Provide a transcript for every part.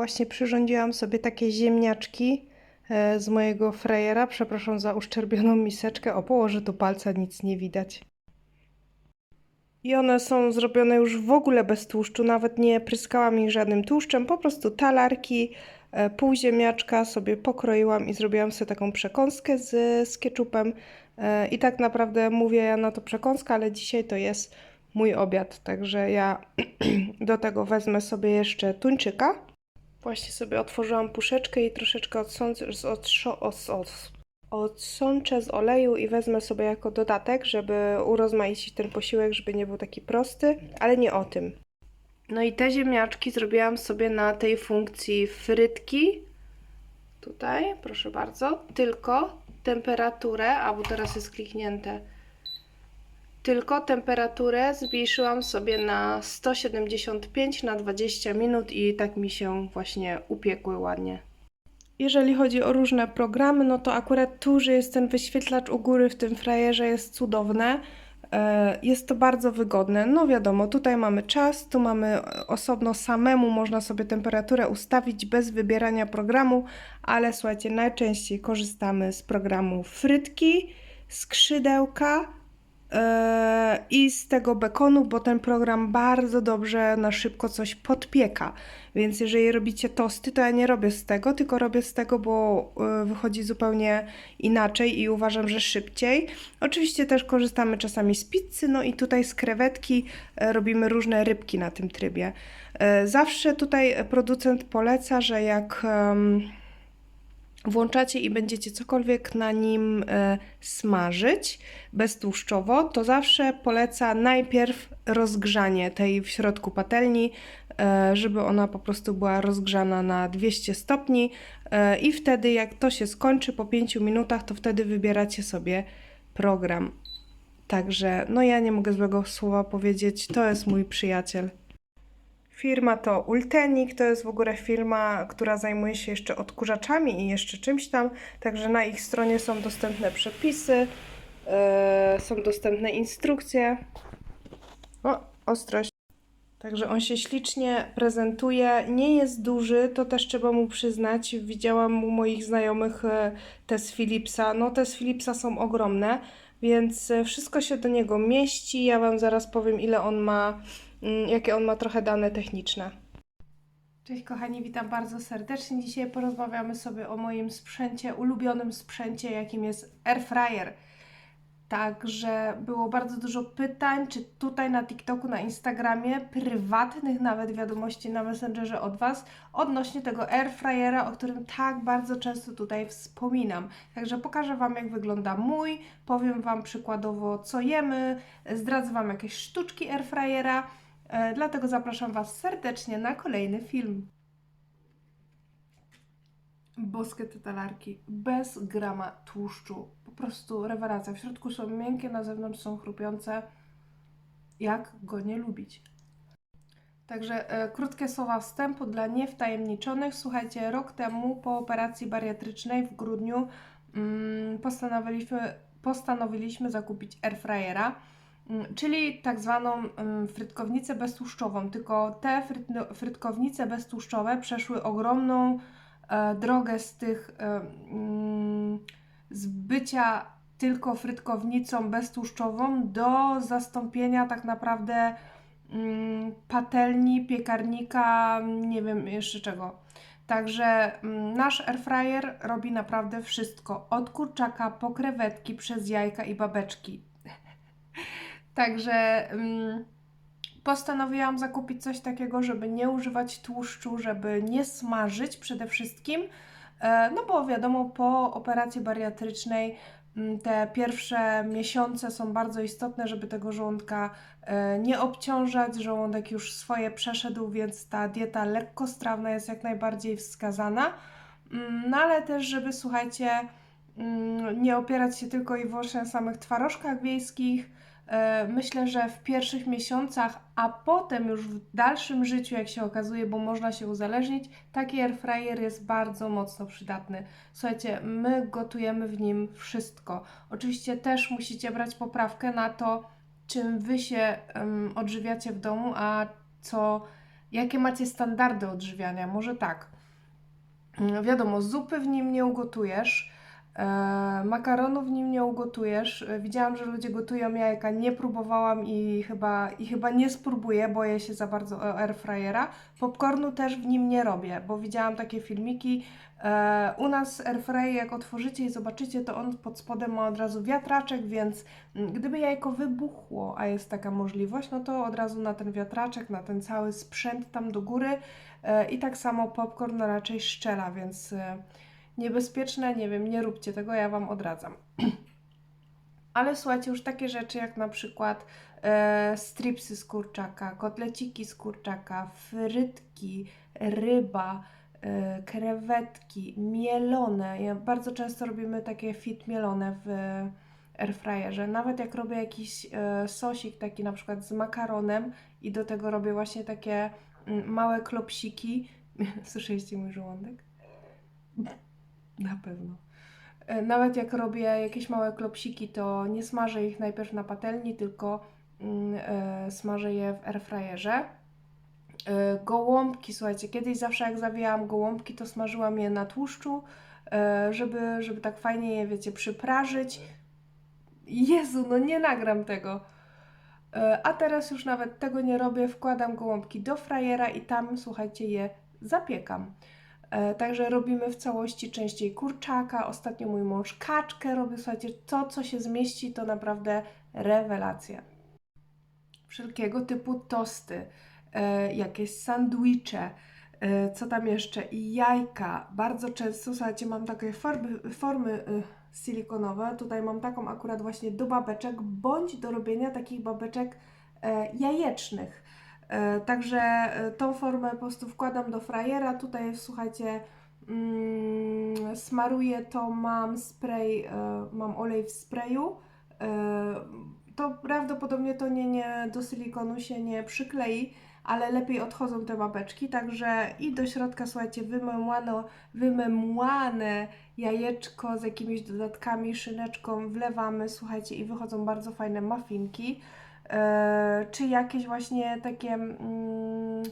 Właśnie przyrządziłam sobie takie ziemniaczki e, z mojego frejera. Przepraszam za uszczerbioną miseczkę. O, położę tu palca, nic nie widać. I one są zrobione już w ogóle bez tłuszczu, nawet nie pryskałam ich żadnym tłuszczem, po prostu talarki, e, pół ziemniaczka sobie pokroiłam i zrobiłam sobie taką przekąskę z, z ketchupem. E, I tak naprawdę mówię ja na to przekąska, ale dzisiaj to jest mój obiad, także ja do tego wezmę sobie jeszcze tuńczyka. Właśnie sobie otworzyłam puszeczkę i troszeczkę odsączę z, odszo- os- os- odsączę z oleju i wezmę sobie jako dodatek, żeby urozmaicić ten posiłek, żeby nie był taki prosty, ale nie o tym. No i te ziemniaczki zrobiłam sobie na tej funkcji frytki. Tutaj, proszę bardzo, tylko temperaturę, a bo teraz jest kliknięte, tylko temperaturę zmniejszyłam sobie na 175 na 20 minut i tak mi się właśnie upiekły ładnie. Jeżeli chodzi o różne programy, no to akurat tu, że jest ten wyświetlacz u góry w tym frajerze jest cudowne. E, Jest to bardzo wygodne. No wiadomo, tutaj mamy czas, tu mamy osobno samemu, można sobie temperaturę ustawić bez wybierania programu, ale słuchajcie, najczęściej korzystamy z programu frytki, skrzydełka, i z tego bekonu, bo ten program bardzo dobrze na szybko coś podpieka. Więc jeżeli robicie tosty, to ja nie robię z tego, tylko robię z tego, bo e, wychodzi zupełnie inaczej i uważam, że szybciej. Oczywiście też korzystamy czasami z pizzy, no i tutaj z krewetki e, robimy różne rybki na tym trybie. E, Zawsze tutaj producent poleca, że jak em, włączacie i będziecie cokolwiek na nim e, smażyć beztłuszczowo, to zawsze poleca najpierw rozgrzanie tej w środku patelni, e, żeby ona po prostu była rozgrzana na 200 stopni e, i wtedy jak to się skończy po 5 minutach, to wtedy wybieracie sobie program. Także no ja nie mogę złego słowa powiedzieć, to jest mój przyjaciel. Firma to Ultenik, to jest w ogóle firma, która zajmuje się jeszcze odkurzaczami i jeszcze czymś tam, także na ich stronie są dostępne przepisy, e, są dostępne instrukcje. O, ostrość. Także on się ślicznie prezentuje, nie jest duży, to też trzeba mu przyznać. Widziałam u moich znajomych e, te z Philipsa, no te z Philipsa są ogromne, więc e, wszystko się do niego mieści. Ja Wam zaraz powiem, ile on ma, jakie on ma trochę dane techniczne. Cześć kochani, witam bardzo serdecznie. Dzisiaj porozmawiamy sobie o moim sprzęcie, ulubionym sprzęcie, jakim jest air fryer. Także było bardzo dużo pytań, czy tutaj na TikToku, na Instagramie, prywatnych nawet wiadomości na Messengerze od Was odnośnie tego air fryera, o którym tak bardzo często tutaj wspominam. Także pokażę Wam, jak wygląda mój, powiem Wam przykładowo, co jemy, zdradzę Wam jakieś sztuczki air fryera. E, Dlatego zapraszam Was serdecznie na kolejny film. Boskie te talarki, bez grama tłuszczu. Po prostu rewelacja. W środku są miękkie, na zewnątrz są chrupiące. Jak go nie lubić? Także e, krótkie słowa wstępu dla niewtajemniczonych. Słuchajcie, rok temu po operacji bariatrycznej w grudniu mm, postanowiliśmy, postanowiliśmy zakupić airfryera, czyli tak zwaną mm, frytkownicę beztłuszczową. Tylko te frytkownice beztłuszczowe przeszły ogromną e, drogę z tych e, mm, z bycia tylko frytkownicą beztłuszczową do zastąpienia tak naprawdę mm, patelni, piekarnika, nie wiem jeszcze czego. Także mm, nasz airfryer robi naprawdę wszystko. Od kurczaka po krewetki, przez jajka i babeczki. Także mm, postanowiłam zakupić coś takiego, żeby nie używać tłuszczu, żeby nie smażyć przede wszystkim. E, No bo wiadomo, po operacji bariatrycznej mm, te pierwsze miesiące są bardzo istotne, żeby tego żołądka e, nie obciążać. Żołądek już swoje przeszedł, więc ta dieta lekkostrawna jest jak najbardziej wskazana. Mm, No ale też, żeby słuchajcie, mm, nie opierać się tylko i wyłącznie na samych twarożkach wiejskich. E, Myślę, że w pierwszych miesiącach, a potem już w dalszym życiu, jak się okazuje, bo można się uzależnić, taki air fryer jest bardzo mocno przydatny. Słuchajcie, my gotujemy w nim wszystko. Oczywiście też musicie brać poprawkę na to, czym wy się em, odżywiacie w domu, a co Jakie macie standardy odżywiania? Może tak. Mm, Wiadomo, zupy w nim nie ugotujesz, e, makaronu w nim nie ugotujesz. E, Widziałam, że ludzie gotują jajka, nie próbowałam i chyba, i chyba nie spróbuję, boję się za bardzo airfryera. Popcornu też w nim nie robię, bo widziałam takie filmiki. E, u nas airfryer, jak otworzycie i zobaczycie, to on pod spodem ma od razu wiatraczek, więc mm, gdyby jajko wybuchło, a jest taka możliwość, no to od razu na ten wiatraczek, na ten cały sprzęt tam do góry I tak samo popcorn raczej szczela, więc niebezpieczne, nie wiem, nie róbcie tego, ja Wam odradzam. Ale słuchajcie, już takie rzeczy jak na przykład e, stripsy z kurczaka, kotleciki z kurczaka, frytki, ryba, e, krewetki, mielone. Ja bardzo często robimy takie fit mielone w airfryerze. Nawet jak robię jakiś e, sosik taki na przykład z makaronem i do tego robię właśnie takie mm, małe klopsiki. Słyszeliście mój żołądek? Na pewno. E, Nawet jak robię jakieś małe klopsiki, to nie smażę ich najpierw na patelni, tylko mm, e, smażę je w airfryerze. E, Gołąbki, słuchajcie, kiedyś zawsze jak zawijałam gołąbki, to smażyłam je na tłuszczu, żeby, żeby tak fajnie je, wiecie, przyprażyć. Jezu, no nie nagram tego. A teraz już nawet tego nie robię, wkładam gołąbki do frajera i tam, słuchajcie, je zapiekam. E, Także robimy w całości częściej kurczaka. Ostatnio mój mąż kaczkę robił. Słuchajcie, to co się zmieści to naprawdę rewelacja. Wszelkiego typu tosty, e, jakieś sandwicze, e, co tam jeszcze i jajka. Bardzo często, słuchajcie, mam takie formy, silikonowe. Tutaj mam taką akurat właśnie do babeczek, bądź do robienia takich babeczek jajecznych. E, Także e, tą formę po prostu wkładam do frajera. Tutaj słuchajcie, mm, smaruję to, mam spray, e, mam olej w sprayu. To prawdopodobnie to nie, nie do silikonu się nie przyklei, ale lepiej odchodzą te babeczki. Także i do środka, słuchajcie, wymemłane, wymemłane jajeczko z jakimiś dodatkami, szyneczką wlewamy, słuchajcie, i wychodzą bardzo fajne muffinki. E, czy jakieś właśnie takie. Mm,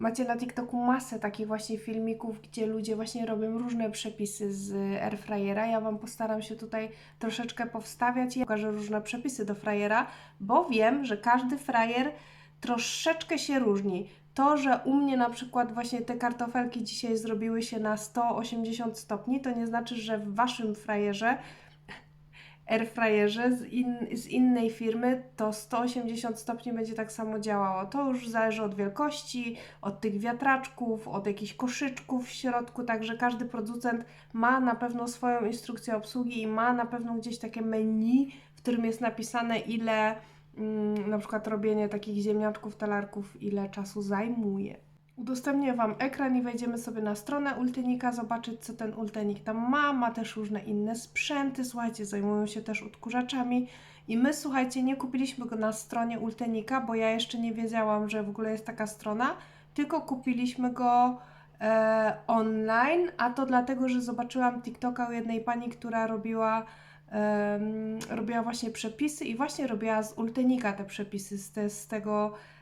macie na TikToku masę takich właśnie filmików, gdzie ludzie właśnie robią różne przepisy z airfryera. Ja Wam postaram się tutaj troszeczkę powstawiać i pokażę różne przepisy do frajera, bo wiem, że każdy frajer troszeczkę się różni. To, że u mnie na przykład właśnie te kartofelki dzisiaj zrobiły się na 180 stopni, to nie znaczy, że w Waszym frajerze airfryerze z, in, z innej firmy, to 180 stopni będzie tak samo działało. To już zależy od wielkości, od tych wiatraczków, od jakichś koszyczków w środku, także każdy producent ma na pewno swoją instrukcję obsługi i ma na pewno gdzieś takie menu, w którym jest napisane ile mm, na przykład robienie takich ziemniaczków, talarków, ile czasu zajmuje. Udostępnię Wam ekran i wejdziemy sobie na stronę Ultenika, zobaczyć co ten Ultenik tam ma. Ma też różne inne sprzęty, słuchajcie, zajmują się też odkurzaczami. I my, słuchajcie, nie kupiliśmy go na stronie Ultenika, bo ja jeszcze nie wiedziałam, że w ogóle jest taka strona, tylko kupiliśmy go e, online, a to dlatego, że zobaczyłam TikToka u jednej pani, która robiła, em, robiła właśnie przepisy i właśnie robiła z Ultenika te przepisy, z, te, z tego e,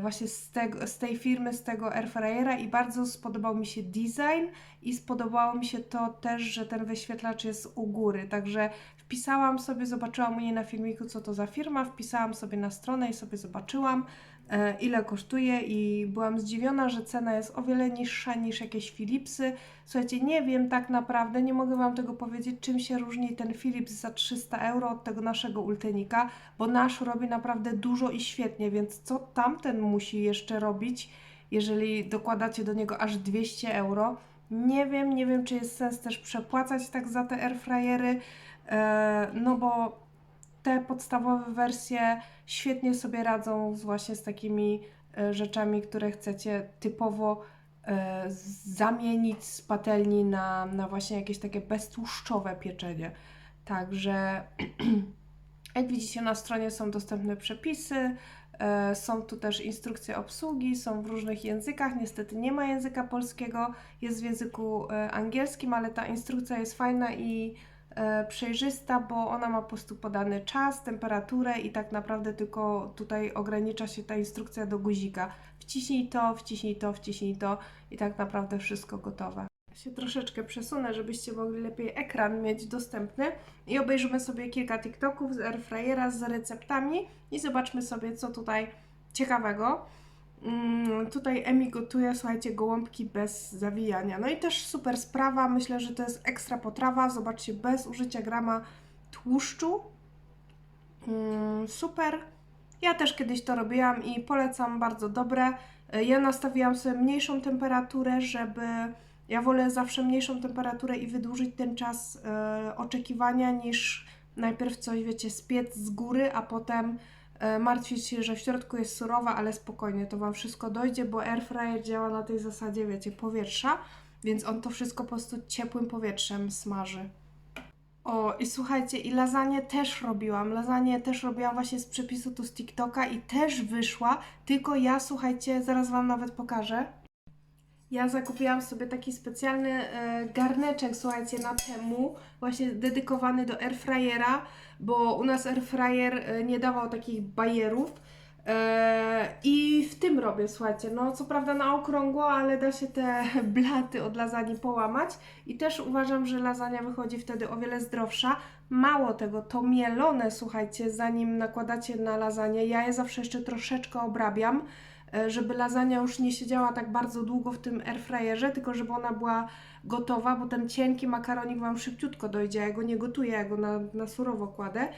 właśnie z, tego, z tej firmy, z tego airfryera i bardzo spodobał mi się design i spodobało mi się to też, że ten wyświetlacz jest u góry, także wpisałam sobie, zobaczyłam u niej na filmiku, co to za firma, wpisałam sobie na stronę i sobie zobaczyłam, e, ile kosztuje i byłam zdziwiona, że cena jest o wiele niższa niż jakieś Philipsy. Słuchajcie, nie wiem tak naprawdę, nie mogę Wam tego powiedzieć, czym się różni ten Philips za 300 euro od tego naszego Ultenika, bo nasz robi naprawdę dużo i świetnie, więc co tamten musi jeszcze robić, jeżeli dokładacie do niego aż 200 euro? Nie wiem, nie wiem, czy jest sens też przepłacać tak za te airfryery, no bo te podstawowe wersje świetnie sobie radzą z właśnie z takimi e, rzeczami, które chcecie typowo e, zamienić z patelni na, na właśnie jakieś takie beztłuszczowe pieczenie. Także jak widzicie na stronie są dostępne przepisy, e, są tu też instrukcje obsługi, są w różnych językach. Niestety nie ma języka polskiego, jest w języku e, angielskim, ale ta instrukcja jest fajna i e, przejrzysta, bo ona ma po prostu podany czas, temperaturę i tak naprawdę tylko tutaj ogranicza się ta instrukcja do guzika. Wciśnij to, wciśnij to, wciśnij to i tak naprawdę wszystko gotowe. Się troszeczkę przesunę, żebyście mogli lepiej ekran mieć dostępny i obejrzymy sobie kilka TikToków z Airfryera z receptami i zobaczmy sobie, co tutaj ciekawego. Mm, tutaj Emi gotuje, słuchajcie, gołąbki bez zawijania. No i też super sprawa, myślę, że to jest ekstra potrawa. Zobaczcie, bez użycia grama tłuszczu. Mm, super. Ja też kiedyś to robiłam i polecam, bardzo dobre. Y, Ja nastawiłam sobie mniejszą temperaturę, żeby. Ja wolę zawsze mniejszą temperaturę i wydłużyć ten czas e, oczekiwania, niż najpierw coś, wiecie, spiec z góry, a potem martwić się, że w środku jest surowa, ale spokojnie, to Wam wszystko dojdzie, bo airfryer działa na tej zasadzie, wiecie, powietrza, więc on to wszystko po prostu ciepłym powietrzem smaży. O, i słuchajcie, i lasagne też robiłam. Lasagne też robiłam właśnie z przepisu tu z TikToka i też wyszła, tylko ja, słuchajcie, zaraz Wam nawet pokażę. Ja zakupiłam sobie taki specjalny e, garneczek, słuchajcie, na temu, właśnie dedykowany do airfryera, bo u nas airfryer e, nie dawał takich bajerów. E, I w tym robię, słuchajcie, no co prawda na okrągło, ale da się te blaty od lasagne połamać i też uważam, że lasagna wychodzi wtedy o wiele zdrowsza. Mało tego, to mielone, słuchajcie, zanim nakładacie na lasagne, ja je zawsze jeszcze troszeczkę obrabiam, żeby lasagna już nie siedziała tak bardzo długo w tym airfryerze, tylko żeby ona była gotowa, bo ten cienki makaronik Wam szybciutko dojdzie, ja go nie gotuję, ja go na, na surowo kładę.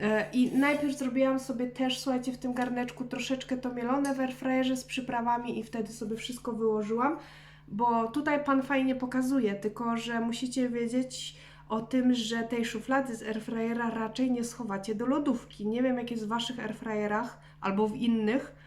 E, I najpierw zrobiłam sobie też, słuchajcie, w tym garneczku troszeczkę to mielone w airfryerze z przyprawami i wtedy sobie wszystko wyłożyłam, bo tutaj Pan fajnie pokazuje, tylko że musicie wiedzieć o tym, że tej szuflady z airfryera raczej nie schowacie do lodówki. Nie wiem jak jest w Waszych airfryerach albo w innych.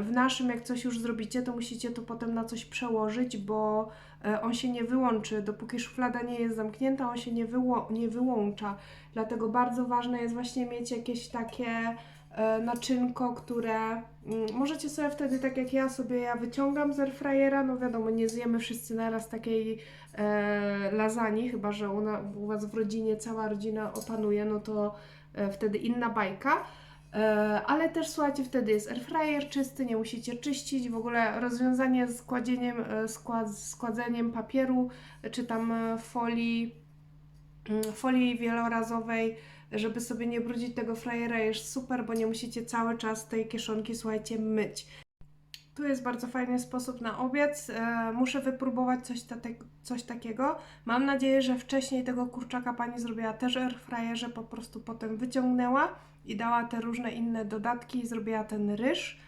W naszym, jak coś już zrobicie, to musicie to potem na coś przełożyć, bo e, on się nie wyłączy. Dopóki szuflada nie jest zamknięta, on się nie, wyło- nie wyłącza. Dlatego bardzo ważne jest właśnie mieć jakieś takie e, naczynko, które mm, możecie sobie wtedy, tak jak ja sobie, ja wyciągam z airfryera, no wiadomo, nie zjemy wszyscy naraz takiej e, lasagne, chyba że u, na, u Was w rodzinie cała rodzina opanuje, no to e, wtedy inna bajka. E, Ale też słuchajcie, wtedy jest airfryer czysty, nie musicie czyścić. W ogóle rozwiązanie z kładzieniem, e, skład, z kładzeniem papieru czy tam e, folii, mm, folii wielorazowej, żeby sobie nie brudzić tego fryera jest super, bo nie musicie cały czas tej kieszonki, słuchajcie, myć. Tu jest bardzo fajny sposób na obiad. E, muszę wypróbować coś, tate- coś takiego. Mam nadzieję, że wcześniej tego kurczaka pani zrobiła też airfryerze, po prostu potem wyciągnęła i dała te różne inne dodatki i zrobiła ten ryż.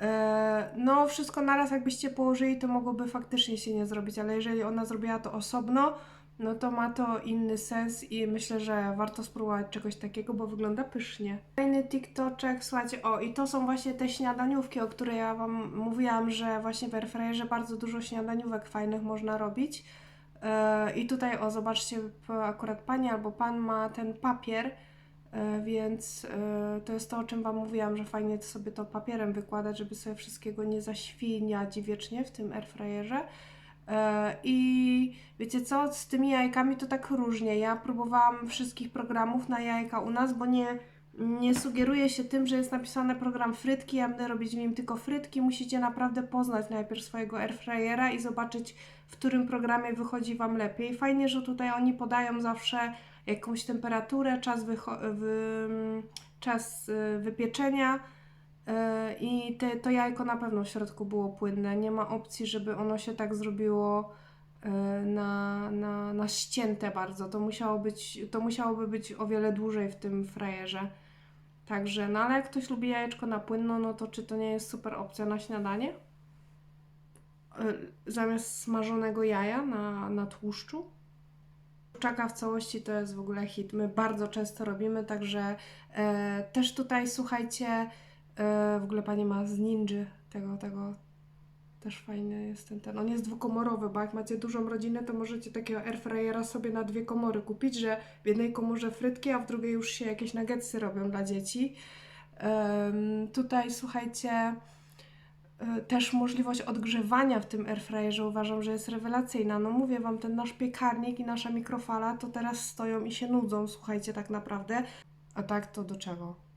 E, No, wszystko naraz jakbyście położyli, to mogłoby faktycznie się nie zrobić, ale jeżeli ona zrobiła to osobno, no to ma to inny sens i myślę, że warto spróbować czegoś takiego, bo wygląda pysznie. Kolejny TikToczek, słuchajcie, o i to są właśnie te śniadaniówki, o których ja Wam mówiłam, że właśnie w Airfryerze bardzo dużo śniadaniówek fajnych można robić. E, I tutaj, o, zobaczcie, akurat pani albo pan ma ten papier, e, więc e, to jest to, o czym Wam mówiłam, że fajnie to sobie to papierem wykładać, żeby sobie wszystkiego nie zaświniać wiecznie w tym airfryerze. E, I wiecie co, z tymi jajkami to tak różnie. Ja próbowałam wszystkich programów na jajka u nas, bo nie, nie sugeruję się tym, że jest napisane program frytki, ja będę robić w nim tylko frytki. Musicie naprawdę poznać najpierw swojego airfryera i zobaczyć, w którym programie wychodzi Wam lepiej. Fajnie, że tutaj oni podają zawsze jakąś temperaturę, czas, wy- czas y, wypieczenia. E, I te, to jajko na pewno w środku było płynne. Nie ma opcji, żeby ono się tak zrobiło e, na, na, na ścięte bardzo. To, musiało być, to musiałoby być o wiele dłużej w tym frajerze. Także, no ale jak ktoś lubi jajeczko na płynno, no to czy to nie jest super opcja na śniadanie? E, Zamiast smażonego jaja na, na tłuszczu? Kurczaka w całości to jest w ogóle hit. My bardzo często robimy, także e, też tutaj słuchajcie, e, w ogóle pani ma z ninja tego, tego też fajny jest ten, ten. On jest dwukomorowy, bo jak macie dużą rodzinę, to możecie takiego airfryera sobie na dwie komory kupić, że w jednej komorze frytki, a w drugiej już się jakieś nuggetsy robią dla dzieci. Tutaj słuchajcie, y, też możliwość odgrzewania w tym airfryerze uważam, że jest rewelacyjna. No mówię Wam, ten nasz piekarnik i nasza mikrofala to teraz stoją i się nudzą, słuchajcie, tak naprawdę. A tak to do czego?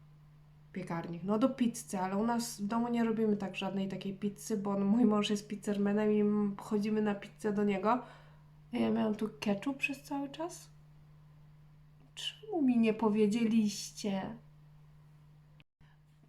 Piekarnik. No do pizzy, ale u nas w domu nie robimy tak żadnej takiej pizzy, bo mój mąż jest pizzermanem i chodzimy na pizzę do niego. Ja miałam tu ketchup przez cały czas? Czemu mi nie powiedzieliście?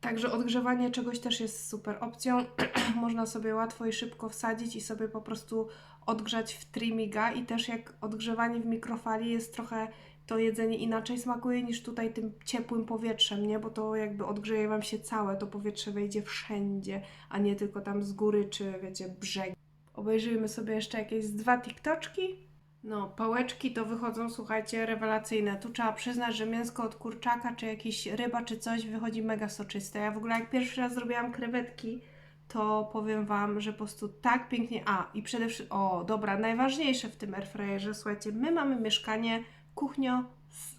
Także odgrzewanie czegoś też jest super opcją. Można sobie łatwo i szybko wsadzić i sobie po prostu odgrzać w trimiga i też jak odgrzewanie w mikrofali jest trochę to jedzenie inaczej smakuje niż tutaj tym ciepłym powietrzem, nie? Bo to jakby odgrzeje Wam się całe, to powietrze wejdzie wszędzie, a nie tylko tam z góry czy wiecie brzegi. Obejrzyjmy sobie jeszcze jakieś dwa TikToczki. No, pałeczki to wychodzą, słuchajcie, rewelacyjne. Tu trzeba przyznać, że mięsko od kurczaka, czy jakiś ryba, czy coś wychodzi mega soczyste. Ja w ogóle jak pierwszy raz zrobiłam krewetki, to powiem Wam, że po prostu tak pięknie... A, i przede wszystkim... O, dobra, najważniejsze w tym airfryerze, słuchajcie, my mamy mieszkanie, kuchnio,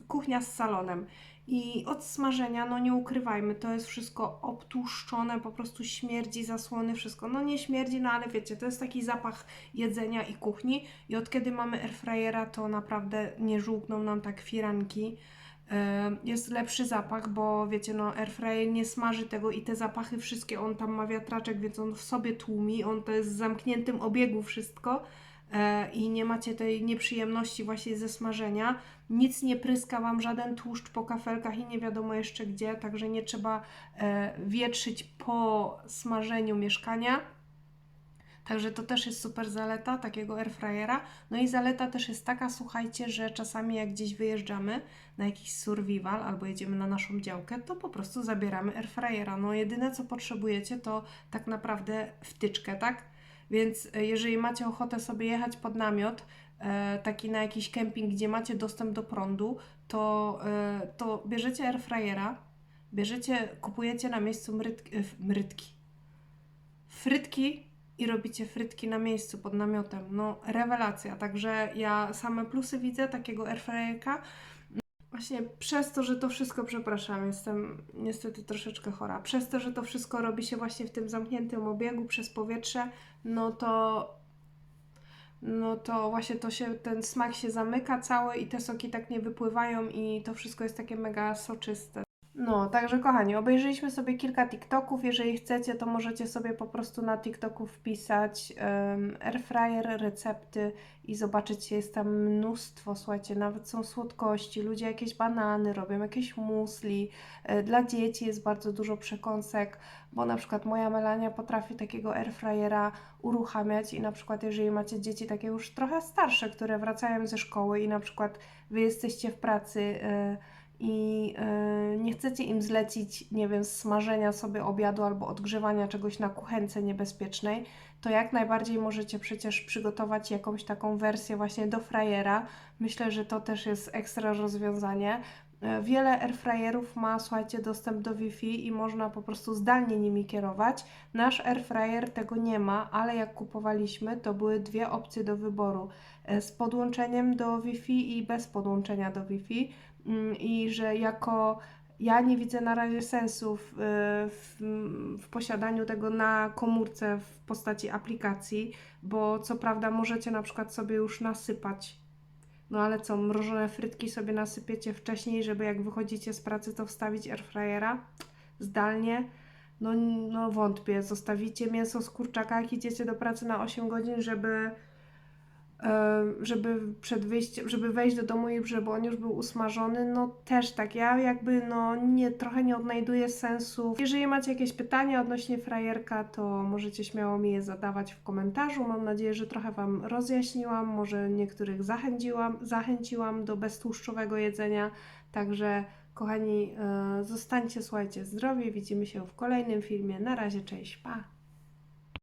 kuchnia z salonem. I od smażenia, no nie ukrywajmy, to jest wszystko obtłuszczone, po prostu śmierdzi, zasłony, wszystko. No nie śmierdzi, no ale wiecie, to jest taki zapach jedzenia i kuchni. I od kiedy mamy airfryera, to naprawdę nie żółkną nam tak firanki. E, Jest lepszy zapach, bo wiecie, no airfryer nie smaży tego i te zapachy wszystkie, on tam ma wiatraczek, więc on w sobie tłumi, on to jest w zamkniętym obiegu wszystko i nie macie tej nieprzyjemności właśnie ze smażenia. Nic nie pryska Wam żaden tłuszcz po kafelkach i nie wiadomo jeszcze gdzie, także nie trzeba e, wietrzyć po smażeniu mieszkania. Także to też jest super zaleta takiego airfryera. No i zaleta też jest taka, słuchajcie, że czasami jak gdzieś wyjeżdżamy na jakiś survival albo jedziemy na naszą działkę, to po prostu zabieramy airfryera. No jedyne co potrzebujecie to tak naprawdę wtyczkę, tak? Więc e, jeżeli macie ochotę sobie jechać pod namiot, e, taki na jakiś kemping, gdzie macie dostęp do prądu, to, e, to bierzecie airfryera, bierzecie, kupujecie na miejscu mrytki, mrytki, frytki i robicie frytki na miejscu pod namiotem. No, rewelacja. Także ja same plusy widzę takiego airfryerka. Właśnie przez to, że to wszystko, przepraszam, jestem niestety troszeczkę chora. Przez to, że to wszystko robi się właśnie w tym zamkniętym obiegu przez powietrze, no to no to właśnie to się, ten smak się zamyka cały i te soki tak nie wypływają i to wszystko jest takie mega soczyste. No, także kochani, obejrzeliśmy sobie kilka TikToków. Jeżeli chcecie, to możecie sobie po prostu na TikToku wpisać um, airfryer, recepty i zobaczycie, jest tam mnóstwo, słuchajcie, nawet są słodkości, ludzie jakieś banany robią, jakieś musli. E, Dla dzieci jest bardzo dużo przekąsek, bo na przykład moja Melania potrafi takiego airfryera uruchamiać i na przykład jeżeli macie dzieci takie już trochę starsze, które wracają ze szkoły i na przykład wy jesteście w pracy y, i y, nie chcecie im zlecić, nie wiem, smażenia sobie obiadu albo odgrzewania czegoś na kuchence niebezpiecznej, to jak najbardziej możecie przecież przygotować jakąś taką wersję właśnie do frajera. Myślę, że to też jest ekstra rozwiązanie. E, Wiele airfryerów ma, słuchajcie, dostęp do Wi-Fi i można po prostu zdalnie nimi kierować. Nasz airfryer tego nie ma, ale jak kupowaliśmy, to były dwie opcje do wyboru: e, z podłączeniem do Wi-Fi i bez podłączenia do Wi-Fi. Mm, I że jako ja nie widzę na razie sensu w, w, w posiadaniu tego na komórce w postaci aplikacji, bo co prawda możecie na przykład sobie już nasypać no ale co, mrożone frytki sobie nasypiecie wcześniej, żeby jak wychodzicie z pracy, to wstawić airfryera zdalnie. No, no wątpię, zostawicie mięso z kurczaka, jak idziecie do pracy na 8 godzin, żeby, żeby przed wyjściem, żeby wejść do domu i żeby on już był usmażony, no też tak, ja jakby no nie, trochę nie odnajduję sensu. Jeżeli macie jakieś pytania odnośnie frajerka, to możecie śmiało mi je zadawać w komentarzu. Mam nadzieję, że trochę Wam rozjaśniłam, może niektórych zachęciłam, zachęciłam do beztłuszczowego jedzenia, także kochani, e, zostańcie, słuchajcie, zdrowi, widzimy się w kolejnym filmie. Na razie, cześć, pa!